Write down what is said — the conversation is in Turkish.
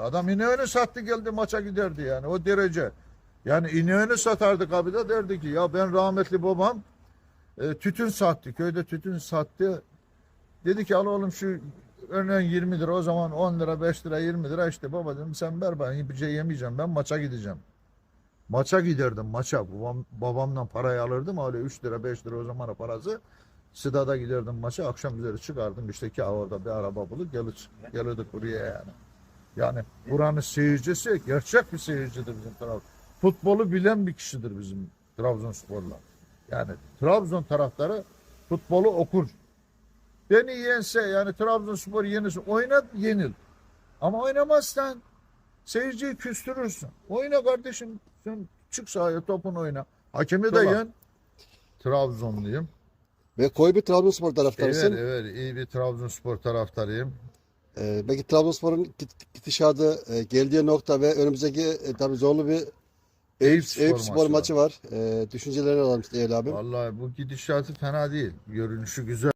Adam ineğini sattı geldi maça giderdi yani o derece. Yani ineğini satardık abi de derdi ki ya ben rahmetli babam e, tütün sattı. Köyde tütün sattı. Dedi ki al oğlum şu örneğin 20 lira o zaman 10 lira 5 lira 20 lira işte baba dedim sen ver ben hiçbir şey yemeyeceğim ben maça gideceğim. Maça giderdim maça. Babam, babamdan parayı alırdım öyle 3 lira 5 lira o zamanın parası. Sidada giderdim maça akşam üzeri çıkardım işte ki orada bir araba bulup gelir, gelirdik buraya yani. Yani buranın seyircisi gerçek bir seyircidir bizim taraf. Futbolu bilen bir kişidir bizim Trabzonsporlar. Yani Trabzon taraftarı futbolu okur. Beni yense yani Trabzonspor yenirse oynat yenil. Ama oynamazsan seyirciyi küstürürsün. Oyna kardeşim sen çık sahaya topunu oyna. Hakemi de yen. Trabzonluyum. Ve koyu bir Trabzonspor taraftarısın. Evet evet iyi bir Trabzonspor taraftarıyım. Ee, belki Trabzonspor'un git- gidişatı, e, geldiği nokta ve önümüzdeki e, tabii zorlu bir Eyüp Spor, Eyüp Spor maçı. maçı var. E, düşüncelerini alalım Değerli abim. Vallahi bu gidişatı fena değil. Görünüşü güzel.